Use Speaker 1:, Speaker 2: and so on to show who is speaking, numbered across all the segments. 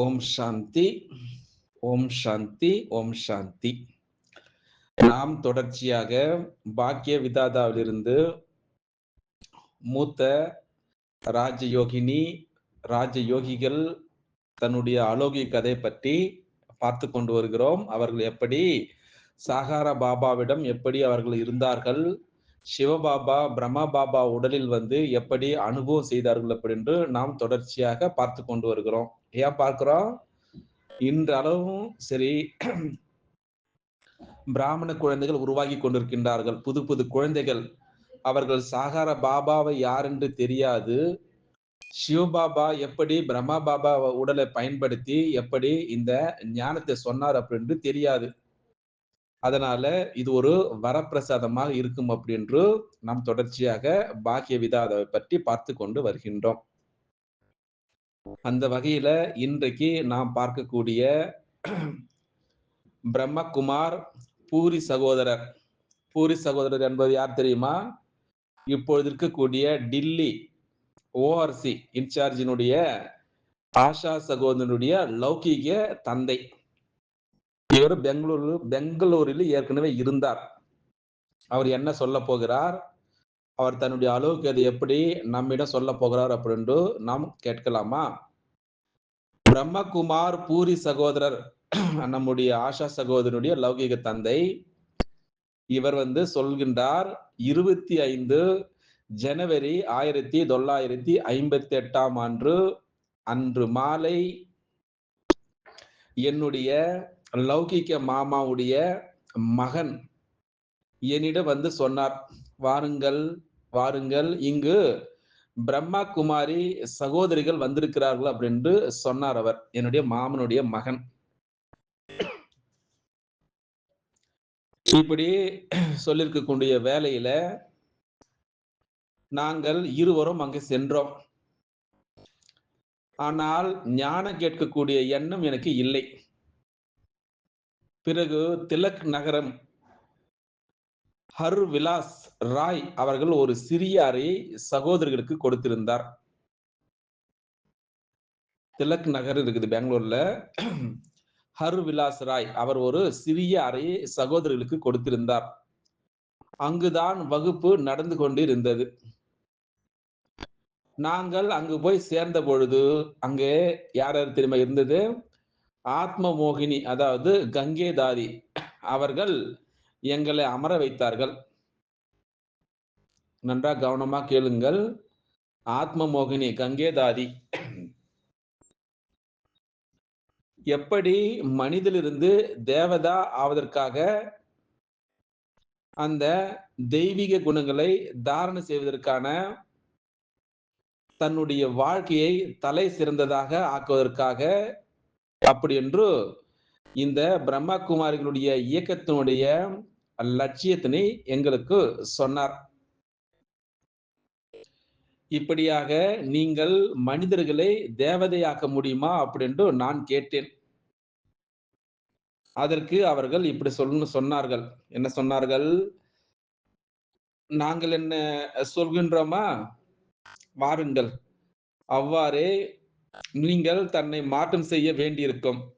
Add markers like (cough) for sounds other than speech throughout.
Speaker 1: ஓம் சாந்தி ஓம் சாந்தி ஓம் சாந்தி. நாம் தொடர்ச்சியாக பாக்கிய விதாதாவிலிருந்து மூத்த ராஜயோகினி ராஜயோகிகள் தன்னுடைய அலோகி கதை பற்றி பார்த்து கொண்டு வருகிறோம். அவர்கள் எப்படி சாகார பாபாவிடம் எப்படி அவர்கள் இருந்தார்கள் சிவபாபா பிரம்மா பாபா உடலில் வந்து எப்படி அனுபவம் செய்தார்கள் அப்படின்னு நாம் தொடர்ச்சியாக பார்த்து கொண்டு வருகிறோம். ஏன் பார்க்கிறோம்? இன்றளவும் சரி பிராமண குழந்தைகள் உருவாகி கொண்டிருக்கின்றார்கள். புது புது குழந்தைகள். அவர்கள் சாகார பாபாவை யார் என்று தெரியாது. சிவபாபா எப்படி பிரம்மா பாபா உடலை பயன்படுத்தி எப்படி இந்த ஞானத்தை சொன்னார் அப்படின்னு தெரியாது. அதனால இது ஒரு வரப்பிரசாதமாக இருக்கும் அப்படின்று நாம் தொடர்ச்சியாக பாக்கிய விதாதவை பற்றி பார்த்து கொண்டு வருகின்றோம். அந்த வகையில இன்றைக்கு நாம் பார்க்கக்கூடிய பிரம்மகுமார் பூரி சகோதரர். பூரி சகோதரர் என்பது யார் தெரியுமா? இப்பொழுது இருக்கக்கூடிய டில்லி ஓஆர்சி இன்சார்ஜினுடைய ஆஷா சகோதரனுடைய லௌகீக தந்தை. இவர் பெங்களூரு பெங்களூரில் ஏற்கனவே இருந்தார். அவர் என்ன சொல்ல போகிறார்? அவர் தன்னுடைய அளவுக்கு அது எப்படி நம்மிடம் சொல்ல போகிறார் அப்படின்ட்டு நாம் கேட்கலாமா? பிரம்மகுமார் பூரி சகோதரர் (clears throat) நம்முடைய ஆஷா சகோதரனுடைய லௌகிக தந்தை. இவர் வந்து சொல்கின்றார் இருபத்தி ஐந்து ஜனவரி ஆயிரத்தி தொள்ளாயிரத்தி ஐம்பத்தி எட்டாம் ஆண்டு அன்று மாலை என்னுடைய லௌகிக்க மாமாவுடைய மகன் என்னிடம் வந்து சொன்னார். வாருங்கள் வாருங்கள். இங்கு பிரம்மா குமாரி சகோதரிகள் வந்திருக்கிறார்கள் அப்படின்னு சொன்னார் அவர் என்னுடைய மாமனுடைய மகன். இப்படி சொல்லியிருக்கக்கூடிய வேலையில நாங்கள் இருவரும் அங்கு சென்றோம். ஆனால் ஞானம் கேட்கக்கூடிய எண்ணம் எனக்கு இல்லை. பிறகு திலக் நகரம் ஹர் விலாஸ் ராய் அவர்கள் ஒரு சிறிய அறையை சகோதரர்களுக்கு கொடுத்திருந்தார். திலக் நகர் இருக்குது பெங்களூர்ல. ஹர் விலாஸ் ராய் அவர் ஒரு சிறிய அறையை சகோதரர்களுக்கு கொடுத்திருந்தார். அங்குதான் வகுப்பு நடந்து கொண்டு இருந்தது நாங்கள் அங்கு போய் சேர்ந்த பொழுது அங்கே யார் யார் திரும்ப இருந்தது? ஆத்ம மோகினி அதாவது கங்கேதாரி அவர்கள் எங்களை அமர வைத்தார்கள். நன்றாக கவனமா கேளுங்கள். ஆத்ம மோகினி கங்கேதாதி. எப்படி மனிதிலிருந்து தேவதா ஆவதற்காக அந்த தெய்வீக குணங்களை தாரணை செய்வதற்கான தன்னுடைய வாழ்க்கையை தலை சிறந்ததாக ஆக்குவதற்காக அப்படி என்று இந்த பிரம்மகுமாரிகளுடைய இயக்கத்தினுடைய லட்சியத்தினை எங்களுக்கு சொன்னார். இப்படியாக நீங்கள் மனிதர்களை தேவதையாக்க முடியுமா அப்படின்ட்டு நான் கேட்டேன். அதற்கு அவர்கள் இப்படி சொல்லு சொன்னார்கள். என்ன சொன்னார்கள்? நாங்கள் என்ன சொல்கின்றோமா? வாருங்கள். அவ்வாறே நீங்கள் தன்னை மாற்றம் செய்ய வேண்டியிருக்கும்.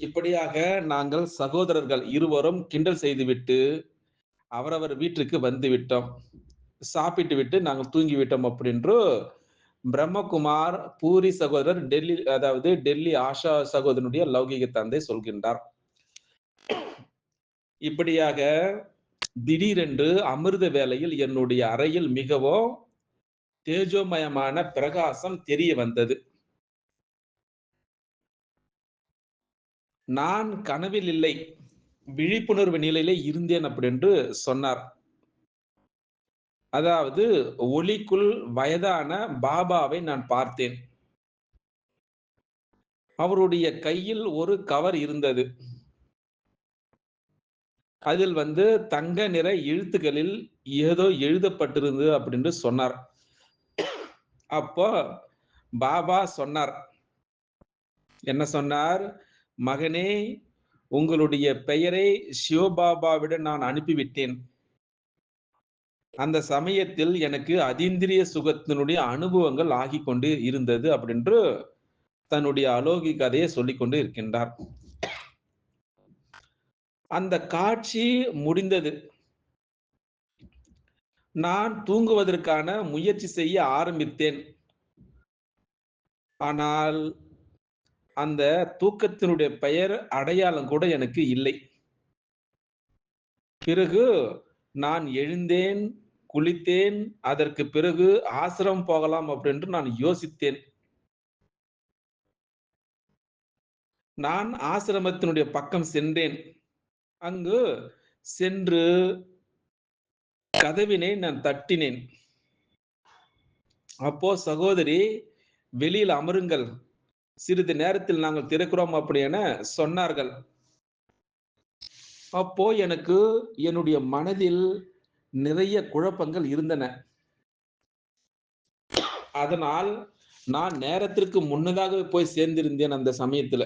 Speaker 1: இப்படியாக நாங்கள் சகோதரர்கள் இருவரும் கிண்டல் செய்துவிட்டு அவரவர் வீட்டுக்கு வந்து விட்டோம் சாப்பிட்டு விட்டு நாங்கள் தூங்கிவிட்டோம் அப்படின்று பிரம்மகுமார் பூரி சகோதரர் டெல்லி அதாவது டெல்லி ஆஷா சகோதரனுடைய லௌகிக தந்தை சொல்கின்றார். இப்படியாக திடீரென்று அமிர்த வேளையில் என்னுடைய அறையில் மிகவும் தேஜோமயமான பிரகாசம் தெரிய வந்தது. நான் கனவில் இல்லை விழிப்புணர்வு நிலையிலே இருந்தேன் அப்படின்னு சொன்னார். அதாவது ஒளிக்குள் வயதான பாபாவை நான் பார்த்தேன். அவருடைய கையில் ஒரு கவர் இருந்தது. அதில் வந்து தங்க நிற எழுத்துக்களில் ஏதோ எழுதப்பட்டிருந்தது அப்படின்னு சொன்னார். அப்போ பாபா சொன்னார். என்ன சொன்னார்? மகனே உங்களுடைய பெயரை சிவபாபாவிடம் நான் அனுப்பிவிட்டேன். அந்த சமயத்தில் எனக்கு அதீந்திரிய சுகத்தினுடைய அனுபவங்கள் ஆகி கொண்டு இருந்தது அப்படின்று தன்னுடைய அலோகி கதையை சொல்லிக்கொண்டு இருக்கின்றார். அந்த காட்சி முடிந்தது. நான் தூங்குவதற்கான முயற்சி செய்ய ஆரம்பித்தேன். ஆனால் அந்த தூக்கத்தினுடைய பெயர் அடையாளம் கூட எனக்கு இல்லை. பிறகு நான் எழுந்தேன் குளித்தேன் அதற்கு பிறகு ஆசிரமம் போகலாம் அப்படின்று நான் யோசித்தேன். நான் ஆசிரமத்தினுடைய பக்கம் சென்றேன். அங்கு சென்று கதவினை நான் தட்டினேன். அப்போ சகோதரி வெளியில் அமருங்கள். சிறிது நேரத்தில் நாங்கள் திறக்கிறோம் அப்படி என சொன்னார்கள். அப்போ எனக்கு என்னுடைய மனதில் நிறைய குழப்பங்கள் இருந்தன. அதனால் நான் நேரத்திற்கு முன்னதாகவே போய் சேர்ந்திருந்தேன் அந்த சமயத்துல.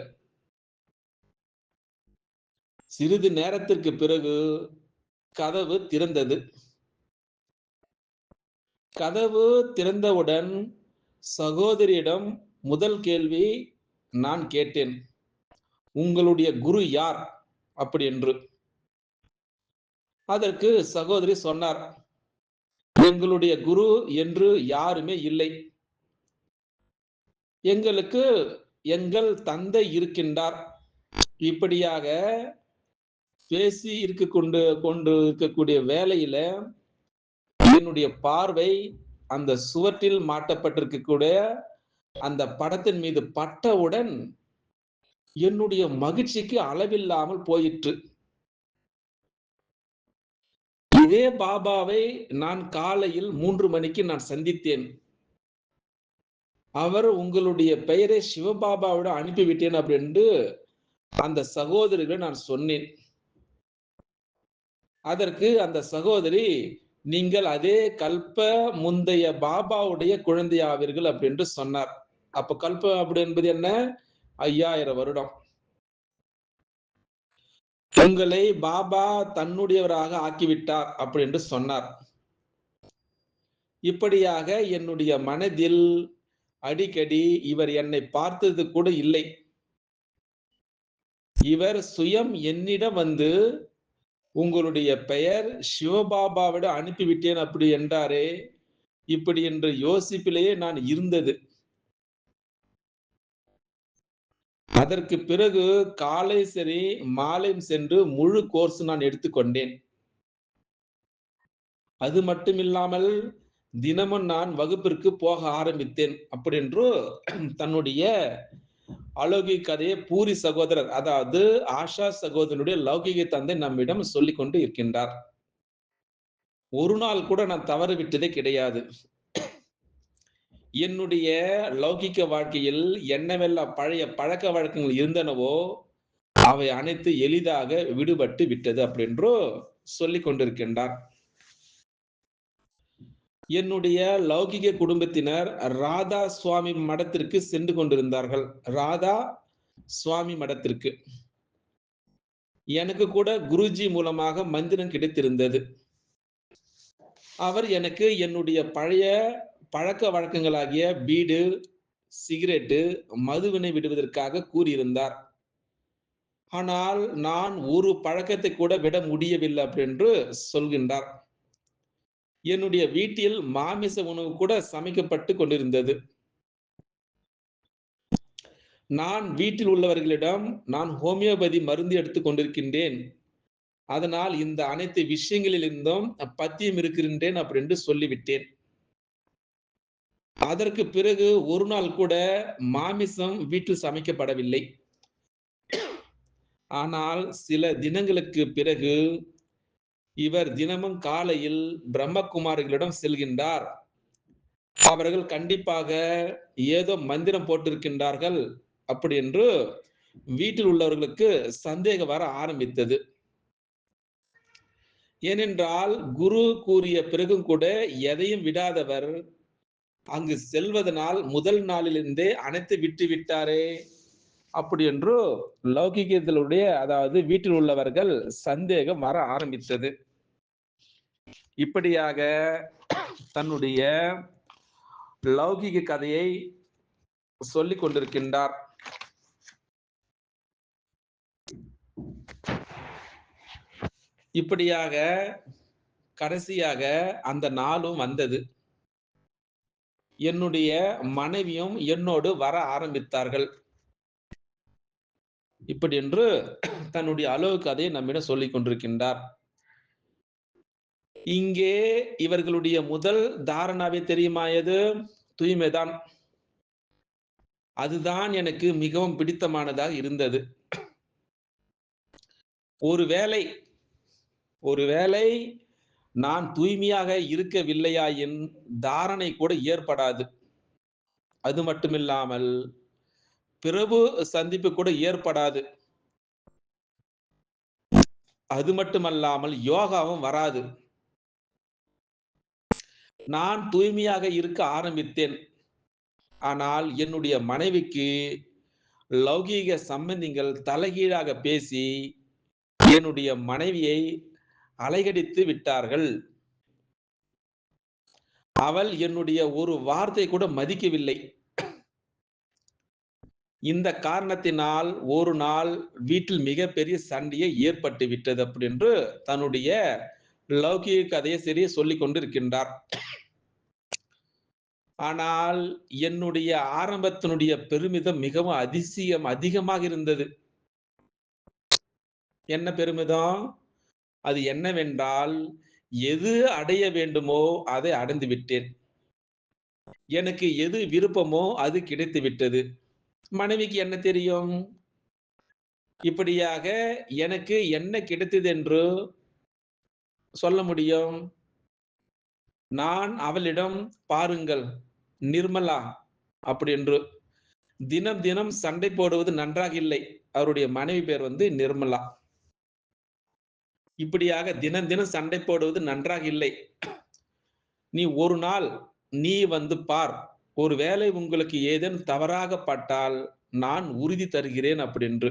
Speaker 1: சிறிது நேரத்திற்கு பிறகு கதவு திறந்தது. கதவு திறந்தவுடன் சகோதரியிடம் முதல் கேள்வி நான் கேட்டேன். உங்களுடைய குரு யார்? அப்படி என்று. அதற்கு சகோதரி சொன்னார் எங்களுடைய குரு என்று யாருமே இல்லை. எங்களுக்கு எங்கள் தந்தை இருக்கின்றார். இப்படியாக பேசி இருக்க கொண்டு கொண்டு இருக்கக்கூடிய வேலையில என்னுடைய பார்வை அந்த சுவற்றில் மாட்டப்பட்டிருக்கக்கூடிய அந்த படத்தின் மீது பட்டவுடன் என்னுடைய மகிழ்ச்சிக்கு அளவில்லாமல் போயிற்று. இதே பாபாவை நான் காலையில் மூன்று மணிக்கு நான் சந்தித்தேன். அவர் உங்களுடைய பெயரை சிவபாபாவிட அனுப்பிவிட்டேன் அப்படின்ட்டு அந்த சகோதரிகளை நான் சொன்னேன். அதற்கு அந்த சகோதரி நீங்கள் அதே கல்ப முந்தைய பாபாவுடைய குழந்தையாவீர்கள் அப்படின்ட்டு சொன்னார். அப்ப கல்ப அப்படி என்பது என்ன? ஐயாயிரம் வருடம். உங்களை பாபா தன்னுடையவராக ஆக்கிவிட்டார் அப்படி என்று சொன்னார். இப்படியாக என்னுடைய மனதில் அடிக்கடி இவர் என்னை பார்த்தது கூட இல்லை. இவர் சுயம் என்னிடம் வந்து உங்களுடைய பெயர் சிவபாபாவிட அனுப்பிவிட்டேன் அப்படி என்றாரே. இப்படி என்று யோசிப்பிலேயே நான் இருந்தது. அதற்கு பிறகு காலை சரி மாலையும் சென்று முழு கோர்ஸ் நான் எடுத்துக்கொண்டேன் அது மட்டுமில்லாமல் தினமும் நான் வகுப்பிற்கு போக ஆரம்பித்தேன். அப்படி என்று தன்னுடைய அலௌகிக கதையை பூரி சகோதரர் அதாவது ஆஷா சகோதரனுடைய லௌகிக தந்தை நம்மிடம் சொல்லிக் கொண்டு இருக்கின்றார். ஒரு நாள் கூட நான் தவறு விட்டதே கிடையாது. என்னுடைய லௌகிக்க வாழ்க்கையில் என்னவெல்லாம் பழைய பழக்க வழக்கங்கள் இருந்தனவோ அவை அனைத்து எளிதாக விடுபட்டு விட்டது அப்படின்றோ சொல்லிக் கொண்டிருக்கின்றார். என்னுடைய லௌகிக குடும்பத்தினர் ராதா சுவாமி மடத்திற்கு சென்று கொண்டிருந்தார்கள். ராதா சுவாமி மடத்திற்கு. எனக்கு கூட குருஜி மூலமாக மந்திரம் கிடைத்திருந்தது. அவர் எனக்கு என்னுடைய பழைய பழக்க வழக்கங்களாகிய பீடு சிகரெட்டு மதுவினை விடுவதற்காக கூறியிருந்தார். ஆனால் நான் ஒரு பழக்கத்தை கூட விட முடியவில்லை அப்படின்னு சொல்கின்றார். என்னுடைய வீட்டில் மாமிச உணவு கூட சமைக்கப்பட்டு கொண்டிருந்தது. நான் வீட்டில் உள்ளவர்களிடம் நான் ஹோமியோபதி மருந்து எடுத்துக் கொண்டிருக்கின்றேன். அதனால் இந்த அனைத்து விஷயங்களிலிருந்தும் பத்தியம் இருக்கின்றேன் அப்படின்னு சொல்லிவிட்டேன். அதற்கு பிறகு ஒரு நாள் கூட மாமிசம் வீட்டில் சமைக்கப்படவில்லை. ஆனால் சில தினங்களுக்கு பிறகு இவர் தினமும் காலையில் பிரம்மகுமாரிகளிடம் செல்கின்றார். அவர்கள் கண்டிப்பாக ஏதோ மந்திரம் போட்டிருக்கின்றார்கள் அப்படி என்று வீட்டில் உள்ளவர்களுக்கு சந்தேகம் வர ஆரம்பித்தது. ஏனென்றால் குரு கூறிய பிறகும் கூட எதையும் விடாதவர் அங்கு செல்வதனால் முதல் நாளிலிருந்தே அனைத்து விட்டு விட்டாரே. அப்படி என்று லௌகிகத்திலுடைய அதாவது வீட்டில் உள்ளவர்கள் சந்தேகம் வர ஆரம்பித்தது. இப்படியாக தன்னுடைய லௌகிக கதையை சொல்லிக் கொண்டிருக்கின்றார். இப்படியாக கடைசியாக அந்த நாளும் வந்தது. என்னுடைய மனைவியும் என்னோடு வர ஆரம்பித்தார்கள். இப்படி என்று தன்னுடைய அளவு கதையை நம்மிடம் சொல்லிக் கொண்டிருக்கின்றார். இங்கே இவர்களுடைய முதல் தாரணாவே தெரியுமா எது? தூய்மைதான். அதுதான் எனக்கு மிகவும் பிடித்தமானதாக இருந்தது. ஒருவேளை ஒருவேளை நான் தூய்மையாக இருக்கவில்லையா என் தாரணை கூட ஏற்படாது. அது மட்டுமில்லாமல் பிரபு சந்திப்பு கூட ஏற்படாது. அது மட்டுமல்லாமல் யோகாவும் வராது. நான் தூய்மையாக இருக்க ஆரம்பித்தேன். ஆனால் என்னுடைய மனைவிக்கு லௌகீக சம்பந்திகள் தலைகீழாக பேசி என்னுடைய மனைவியை அலைகடித்து விட்டார்கள். அவள் என்னுடைய ஒரு வார்த்தை கூட மதிக்கவில்லை. இந்த காரணத்தினால் ஒரு நாள் வீட்டில் மிகப்பெரிய சண்டையை ஏற்பட்டு விட்டது அப்படி என்று தன்னுடைய லௌகிக கதையை சரி சொல்லி கொண்டிருக்கின்றார். ஆனால் என்னுடைய ஆரம்பத்தினுடைய பெருமிதம் மிகவும் அதிசயம் அதிகமாக இருந்தது. என்ன பெருமிதம்? அது என்னவென்றால் எது அடைய வேண்டுமோ அதை அடைந்து விட்டேன். எனக்கு எது விருப்பமோ அது கிடைத்து விட்டது. மனைவிக்கு என்ன தெரியும்? இப்படியாக எனக்கு என்ன கிடைத்தது என்று சொல்ல முடியும்? நான் அவளிடம் பாருங்கள் நிர்மலா அப்படி என்று தினம் தினம் சண்டை போடுவது நன்றாக இல்லை. அவருடைய மனைவி பேர் வந்து நிர்மலா. இப்படியாக தினம் தினம் சண்டை போடுவது நன்றாக இல்லை. நீ ஒரு நாள் நீ வந்து பார் ஒருவேளை உங்களுக்கு ஏதேனும் தவறாக பட்டால் நான் உறுதி தருகிறேன் அப்படின்று.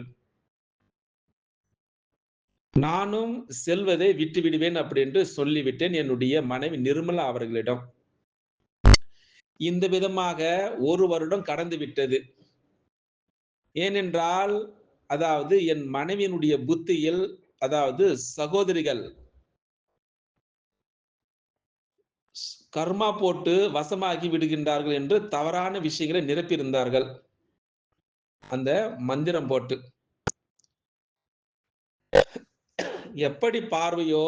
Speaker 1: நானும் செல்வதை விட்டு விடுவேன் அப்படின்னு சொல்லிவிட்டேன் என்னுடைய மனைவி நிர்மலா அவர்களிடம். இந்த விதமாக ஒரு வருடம் கடந்து விட்டது. ஏனென்றால் அதாவது என் மனைவியினுடைய புத்தியில் அதாவது சகோதரிகள் கர்மா போட்டு வசமாகி விடுகின்றார்கள் என்று தவறான விஷயங்களை நிரப்பியிருந்தார்கள். அந்த மந்திரம் போட்டு. எப்படி பார்வையோ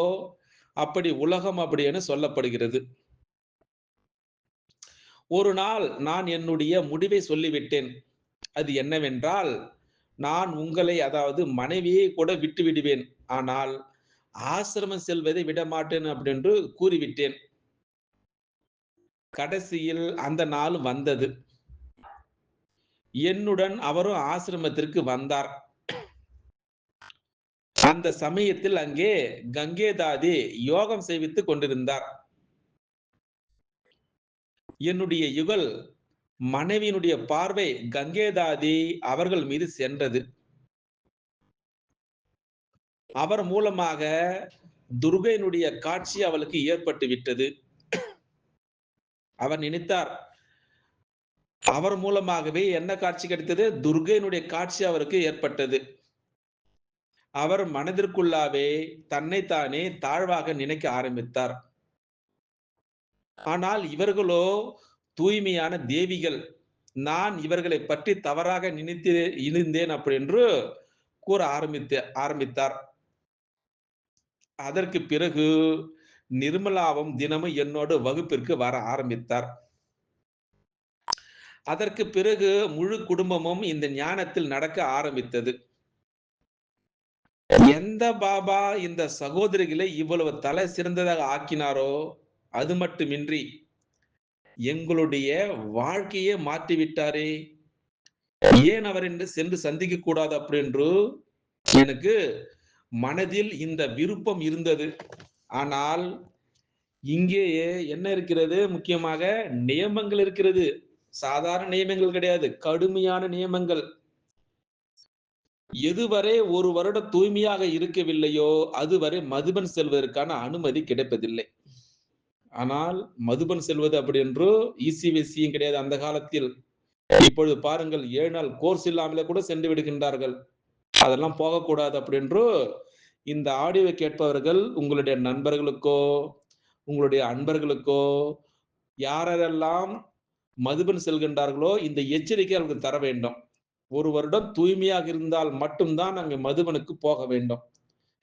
Speaker 1: அப்படி உலகம் அப்படின்னு சொல்லப்படுகிறது. ஒரு நாள் நான் என்னுடைய முடிவை சொல்லிவிட்டேன். அது என்னவென்றால் நான் உங்களை அதாவது மனைவியை கூட விட்டு விடுவேன். ஆனால் ஆசிரமம் செல்வதை விடமாட்டேன் அப்படின்று கூறிவிட்டேன். கடைசியில் அந்த நாள் வந்தது. என்னுடன் அவரும் ஆசிரமத்திற்கு வந்தார். அந்த சமயத்தில் அங்கே கங்கேதாதி யோகம் செய்வித்துக் கொண்டிருந்தார். என்னுடைய யுகல் மனைவியினுடைய பார்வை கங்கேதாதி அவர்கள் மீது சென்றது. அவர் மூலமாக துர்கையினுடைய காட்சி அவளுக்கு ஏற்பட்டு விட்டது. அவர் நினைத்தார் அவர் மூலமாகவே என்ன காட்சி கிடைத்தது? துர்கையினுடைய காட்சி அவருக்கு ஏற்பட்டது. அவர் மனதிற்குள்ளாவே தன்னைத்தானே தாழ்வாக நினைக்க ஆரம்பித்தார். ஆனால் இவர்களோ தூய்மையான தேவிகள். நான் இவர்களை பற்றி தவறாக நினைத்து இருந்தேன் அப்படி என்று கூற ஆரம்பித்த ஆரம்பித்தார். அதற்கு பிறகு நிர்மலாவும் தினமும் என்னோடு வகுப்பிற்கு வர ஆரம்பித்தார். அதற்கு பிறகு முழு குடும்பமும் இந்த ஞானத்தில் நடக்க ஆரம்பித்தது. எந்த பாபா இந்த சகோதரிகளை இவ்வளவு தலை சிறந்ததாக ஆக்கினாரோ அது மட்டுமின்றி எங்களுடைய வாழ்க்கையே மாற்றி விட்டாரே ஏன் அவர் என்று சென்று சந்திக்க கூடாது அப்படின்று எனக்கு மனதில் இந்த விருப்பம் இருந்தது. ஆனால் இங்கேயே என்ன இருக்கிறது? முக்கியமாக நியமங்கள் இருக்கிறது. சாதாரண நியமங்கள் கிடையாது. கடுமையான நியமங்கள். எதுவரை ஒரு வருட தூய்மையாக இருக்கவில்லையோ அதுவரை மதுபன் செல்வதற்கான அனுமதி கிடைப்பதில்லை. ஆனால் மதுபன் செல்வது அப்படி என்றோ ஈசி வெசியும் கிடையாது. அந்த காலத்தில் இப்பொழுது பாருங்கள் ஏழு நாள் கோர்ஸ் இல்லாமலே கூட சென்று விடுகின்றார்கள். அதெல்லாம் போகக்கூடாது அப்படின்று இந்த ஆடியோவை கேட்பவர்கள் உங்களுடைய நண்பர்களுக்கோ உங்களுடைய அன்பர்களுக்கோ யாரெல்லாம் மதுபன் செல்கின்றார்களோ இந்த எச்சரிக்கை அவர்களுக்கு தர வேண்டும். ஒரு வருடம் தூய்மையாக இருந்தால் மட்டும்தான் அங்கே மதுபனுக்கு போக வேண்டும்.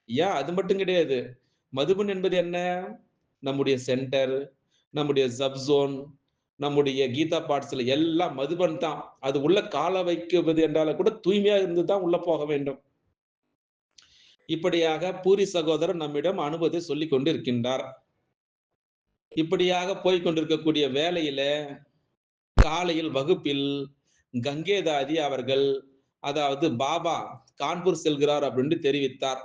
Speaker 1: ஏன்? அது மட்டும் கிடையாது. மதுபன் என்பது என்ன? நம்முடைய சென்டர் நம்முடைய ஜப்சோன் நம்முடைய கீதா பாட்ஸ்ல எல்லாம் மதுபன் தான் அது உள்ள கால வைக்குவது என்றால கூட தூய்மையா இருந்து தான் உள்ள போக வேண்டும். இப்படியாக பூரி சகோதரர் நம்மிடம் அனுபவத்தை சொல்லி கொண்டிருக்கின்றார். இப்படியாக போய் கொண்டிருக்கக்கூடிய வேலையில காலையில் வகுப்பில் கங்கேதாதி அவர்கள் அதாவது பாபா கான்பூர் செல்கிறார் அப்படின்னு தெரிவித்தார்.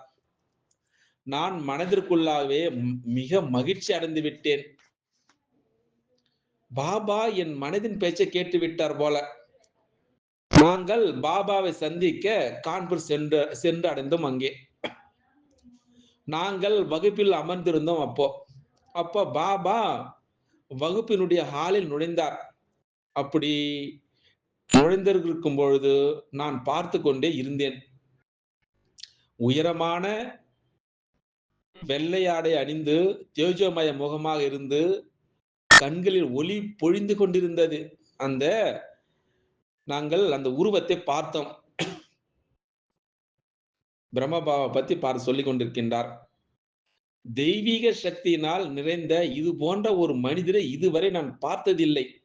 Speaker 1: நான் மனதிற்குள்ளாகவே மிக மகிழ்ச்சி அடைந்து விட்டேன். பாபா என் மனதின் பேச்சை கேட்டு விட்டார் போல. நாங்கள் பாபாவை சந்திக்க கான்பூர் சென்று சென்று அடைந்தோம் அங்கே. நாங்கள் வகுப்பில் அமர்ந்திருந்தோம் அப்போ. அப்போ பாபா வகுப்பினுடைய ஹாலில் நுழைந்தார். அப்படி நுழைந்திருக்கும் பொழுது நான் பார்த்து கொண்டே இருந்தேன். உயரமான வெள்ளையாடை அணிந்து தேஜோமய முகமாக இருந்து கண்களில் ஒளி பொழிந்து கொண்டிருந்தது. அந்த நாங்கள் அந்த உருவத்தை பார்த்தோம். பிரம்மபாவை பத்தி பார்த்து சொல்லிக் கொண்டிருக்கின்றார். தெய்வீக சக்தியினால் நிறைந்த இது போன்ற ஒரு மனிதரை இதுவரை நான் பார்த்ததில்லை.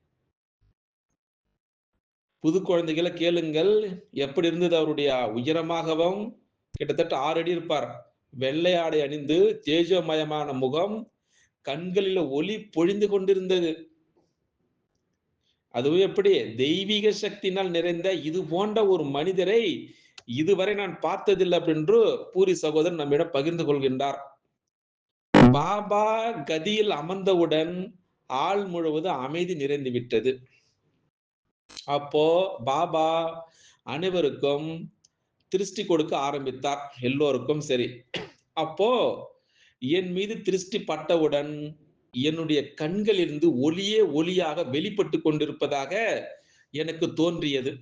Speaker 1: புது குழந்தைகளை கேளுங்கள். எப்படி இருந்தது அவருடைய உயரமாகவும்? கிட்டத்தட்ட ஆறு அடி இருப்பார். வெள்ளையாடை அணிந்து தேஜோமயமான முகம் கண்களில் ஒளி பொழிந்து கொண்டிருந்தது. அதுவும் எப்படி? தெய்வீக சக்தியினால் நிறைந்த இது போன்ற ஒரு மனிதரை இதுவரை நான் பார்த்ததில்லை அப்படின்னு பூரி சகோதரன் நம்மிடம் பகிர்ந்து கொள்கின்றார். பாபா கதியில் அமர்ந்தவுடன் ஆள் முழுவதும் அமைதி நிறைந்து விட்டது. அப்போ பாபா அனைவருக்கும் திருஷ்டி கொடுக்க ஆரம்பித்தார். எல்லோருக்கும் சரி. அப்போ என் மீது திருஷ்டி பட்டவுடன் என்னுடைய கண்களிலிருந்து ஒளியே ஒளியாக வெளிப்பட்டு கொண்டிருப்பதாக எனக்கு தோன்றியது.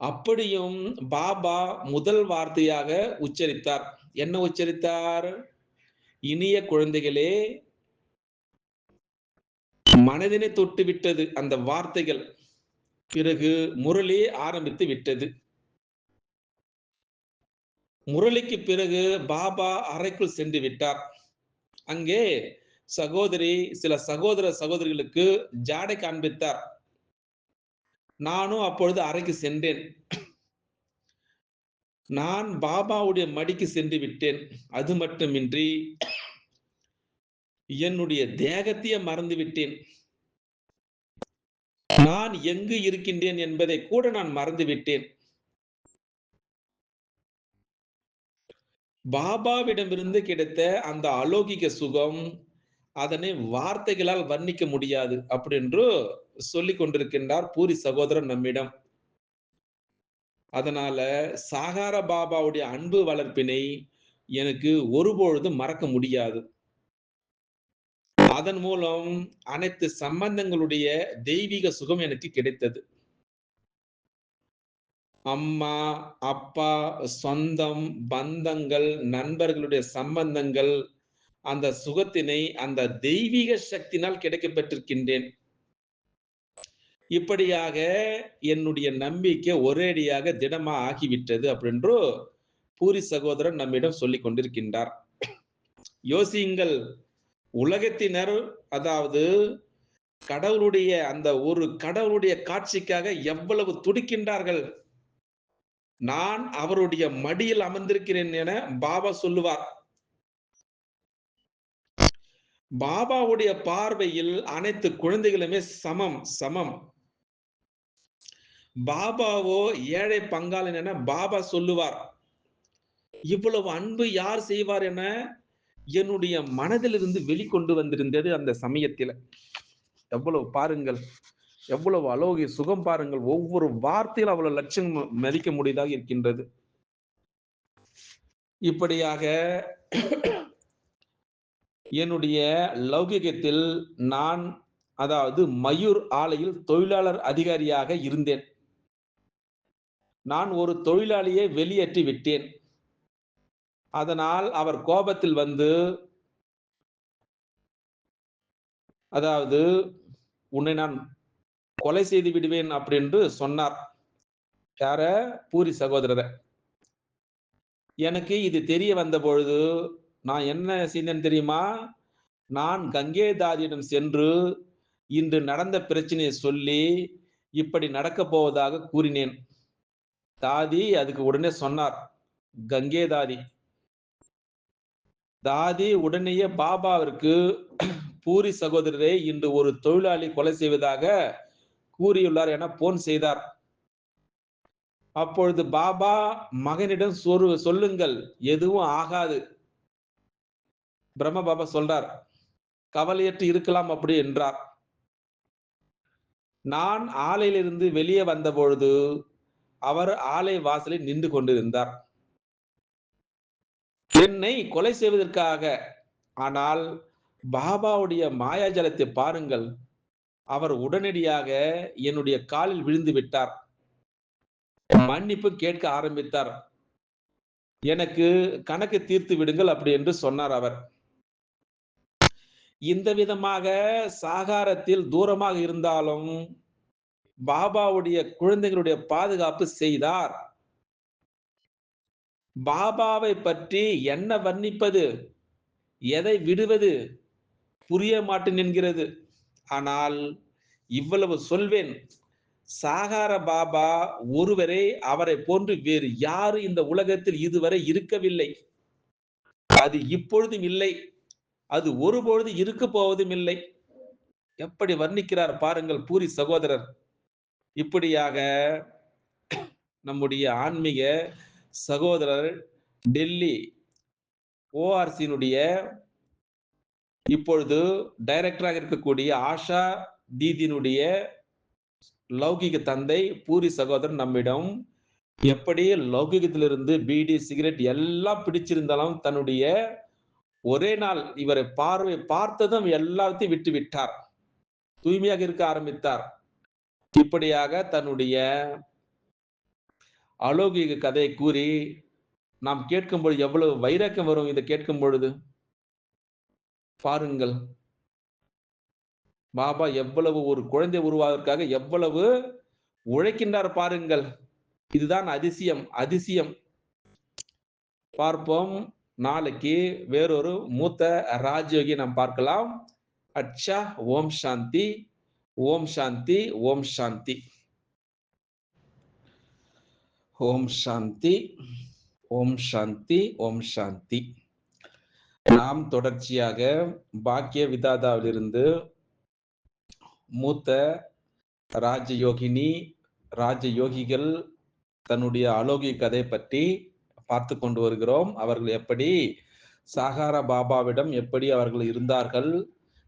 Speaker 1: அப்படியும் பாபா முதல் வார்த்தையாக உச்சரித்தார். என்ன உச்சரித்தார்? இனிய குழந்தைகளே மனதினை தொட்டு விட்டது அந்த வார்த்தைகள். பிறகு முரளி ஆரம்பித்து விட்டது. முரளிக்கு பிறகு பாபா அறைக்குள் சென்று விட்டார். அங்கே சகோதரி சில சகோதர சகோதரிகளுக்கு ஜாடை காண்பித்தார். நானும் அப்பொழுது அறைக்கு சென்றேன். நான் பாபாவுடைய மடிக்கு சென்று விட்டேன். அது மட்டுமின்றி என்னுடைய தேகத்தையே மறந்து விட்டேன். நான் எங்கு இருக்கின்றேன் என்பதை கூட நான் மறந்து விட்டேன். பாபாவிடமிருந்து கிடைத்த அந்த அலௌகிக சுகம் அதனை வார்த்தைகளால் வர்ணிக்க முடியாது அப்படின்று சொல்லி கொண்டிருக்கின்றார் பூரி சகோதரன் நம்மிடம். அதனால சாகார பாபாவுடைய அன்பு வளர்ப்பினை எனக்கு ஒருபொழுதும் மறக்க முடியாது. அதன் மூலம் அனைத்து சம்பந்தங்களுடைய தெய்வீக சுகம் எனக்கு கிடைத்தது. அம்மா அப்பா சொந்தம் பந்தங்கள் நண்பர்களுடைய சம்பந்தங்கள் அந்த சுகத்தினை அந்த தெய்வீக சக்தினால் கிடைக்க பெற்றிருக்கின்றேன் இப்படியாக என்னுடைய நம்பிக்கை ஒரேடியாக திடமா ஆகிவிட்டது அப்படின்றோ பூரி சகோதரன் நம்மிடம் சொல்லி கொண்டிருக்கின்றார். யோசியுங்கள் உலகத்தினர் அதாவது கடவுளுடைய அந்த ஒரு கடவுளுடைய காட்சிக்காக எவ்வளவு துடிக்கின்றார்கள். நான் அவருடைய மடியில் அமர்ந்திருக்கிறேன் என பாபா சொல்லுவார். பாபாவுடைய பார்வையில் அனைத்து குழந்தைகளுமே சமம் சமம். பாபாவோ ஏழை பங்காளன் என பாபா சொல்லுவார். இவ்வளவு அன்பு யார் செய்வார் என என்னுடைய மனதிலிருந்து வெளிக்கொண்டு வந்திருந்தது அந்த சமயத்தில். எவ்வளவு பாருங்கள். எவ்வளவு அலோகி சுகம் பாருங்கள். ஒவ்வொரு வார்த்தையில் அவ்வளவு லட்சம் மதிக்க முடியதாக இருக்கின்றது. இப்படியாக என்னுடைய லௌகிகத்தில் நான் அதாவது மயூர் ஆலையில் தொழிலாளர் அதிகாரியாக இருந்தேன். நான் ஒரு தொழிலாளியை வெளியேற்றி விட்டேன். அதனால் அவர் கோபத்தில் வந்து அதாவது உன்னை நான் கொலை செய்து விடுவேன் அப்படின்னு சொன்னார். யார? பூரி சகோதரரை. எனக்கு இது தெரிய வந்த பொழுது நான் என்ன செய்தேன் தெரியுமா? நான் கங்கேதாதியிடம் சென்று இன்று நடந்த பிரச்சனையை சொல்லி இப்படி நடக்க போவதாக கூறினேன். தாதி அதுக்கு உடனே சொன்னார் கங்கே தாதி தாதி உடனேயே பாபாவிற்கு பூரி சகோதரரை இன்று ஒரு தொழிலாளி கொலை செய்வதாக கூறியுள்ளார் என போன் செய்தார். அப்பொழுது பாபா மகனிடம் சொரு சொல்லுங்கள் எதுவும் ஆகாது. பிரம்ம பாபா சொல்றார் கவலையற்று இருக்கலாம் அப்படி என்றார். நான் ஆலையிலிருந்து வெளியே வந்த பொழுது அவர் ஆலை வாசலில் நின்று கொண்டிருந்தார். என்னை கொலை செய்வதற்காக ஆனால் பாபாவுடைய மாயாஜலத்தை பாருங்கள் அவர் உடனடியாக என்னுடைய காலில் விழுந்து விட்டார். மன்னிப்பு கேட்க ஆரம்பித்தார். எனக்கு கணக்கு தீர்த்து விடுங்கள் அப்படி என்று சொன்னார் அவர். இந்த விதமாக சாகாரத்தில் தூரமாக இருந்தாலும் பாபாவுடைய குழந்தைகளுடைய பாதுகாப்பு செய்தார். பாபாவை பற்றி என்ன வர்ணிப்பது? எதை விடுவது? புரிய மாட்டேன் என்கிறது. ஆனால் இவ்வளவு சொல்வேன். சாகார பாபா ஒருவரே அவரை போன்று வேறு யாரு இந்த உலகத்தில் இதுவரை இருக்கவில்லை. அது இப்பொழுதும் இல்லை. அது ஒருபொழுது இருக்க போவதும் இல்லை. எப்படி வர்ணிக்கிறார் பாருங்கள் பூரி சகோதரர். இப்படியாக நம்முடைய ஆன்மீக சகோதரர் டெல்லி ஓஆர்சியினுடைய இப்பொழுது டைரக்டராக இருக்கக்கூடிய ஆஷா தீதியினுடைய லௌகிக தந்தை பூரி சகோதரன் நம்மிடம் எப்படி லௌகிகத்திலிருந்து பீடி சிகரெட் எல்லாம் பிடிச்சிருந்தாலும் தன்னுடைய ஒரே நாள் இவரை பார்வை பார்த்ததும் எல்லாத்தையும் விட்டு விட்டார். தூய்மையாக இருக்க ஆரம்பித்தார். இப்படியாக தன்னுடைய அலௌகிக கதையை கூறி நாம் கேட்கும் பொழுது எவ்வளவு வைரக்கம் வரும் இதை கேட்கும் பொழுது பாருங்கள். பாபா எவ்வளவு ஒரு குழந்தை உருவாவதற்காக எவ்வளவு உழைக்கின்றார் பாருங்கள். இதுதான் அதிசயம் அதிசயம். பார்ப்போம். நாளைக்கு வேறொரு மூத்த ராஜயோகி நாம் பார்க்கலாம். அச்சா ஓம் சாந்தி ஓம் சாந்தி ஓம் சாந்தி. ஓம் சாந்தி ஓம் சாந்தி ஓம் சாந்தி. நாம் தொடர்ச்சியாக பாக்கிய விதாதாவிலிருந்து மூத்த ராஜயோகினி ராஜயோகிகள் தன்னுடைய அலோகிய கதை பற்றி பார்த்து கொண்டு வருகிறோம். அவர்கள் எப்படி சாகார பாபாவிடம் எப்படி அவர்கள் இருந்தார்கள்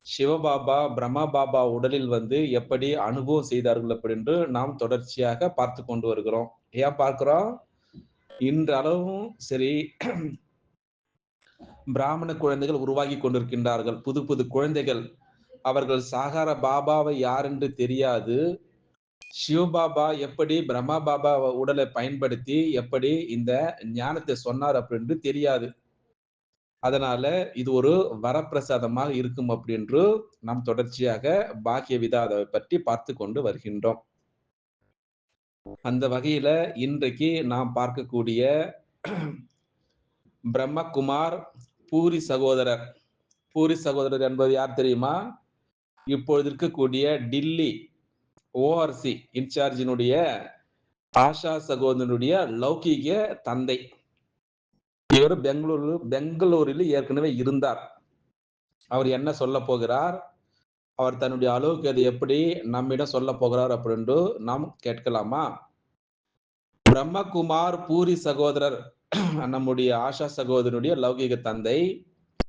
Speaker 1: சிவபாபா பிரம்மா பாபா உடலில் வந்து எப்படி அனுபவம் செய்தார்கள் அப்படின்னு நாம் தொடர்ச்சியாக பார்த்து கொண்டு வருகிறோம். ஏன் பார்க்கிறோம்? இன்றளவும் சரி பிராமண குழந்தைகள் உருவாகி கொண்டிருக்கின்றார்கள். புது புது குழந்தைகள். அவர்கள் சாகார பாபாவை யார் என்று தெரியாது சிவபாபா எப்படி பிரம்மா பாபா உடலை பயன்படுத்தி எப்படி இந்த ஞானத்தை சொன்னார் அப்படின்னு தெரியாது. அதனால இது ஒரு வரப்பிரசாதமாக இருக்கும் அப்படின்று நாம் தொடர்ச்சியாக பாக்கிய விதாதாவை பற்றி பார்த்து கொண்டு வருகின்றோம். அந்த வகையில இன்றைக்கு நாம் பார்க்கக்கூடிய பிரம்மகுமார் பூரி சகோதரர். பூரி சகோதரர் என்பது யார் தெரியுமா? இப்பொழுது இருக்கக்கூடிய டில்லி ஓஆர்சி இன்சார்ஜினுடைய ஆஷா சகோதரனுடைய லௌகீக தந்தை. இவர் பெங்களூரு பெங்களூரில் ஏற்கனவே இருந்தார். அவர் என்ன சொல்ல போகிறார்? அவர் தன்னுடைய அளவுக்கு அது எப்படி நம்மிடம் சொல்ல போகிறார் அப்படின்ட்டு நாம் கேட்கலாமா? பிரம்மகுமார் பூரி சகோதரர். நம்முடைய ஆஷா சகோதரனுடைய லௌகிக தந்தை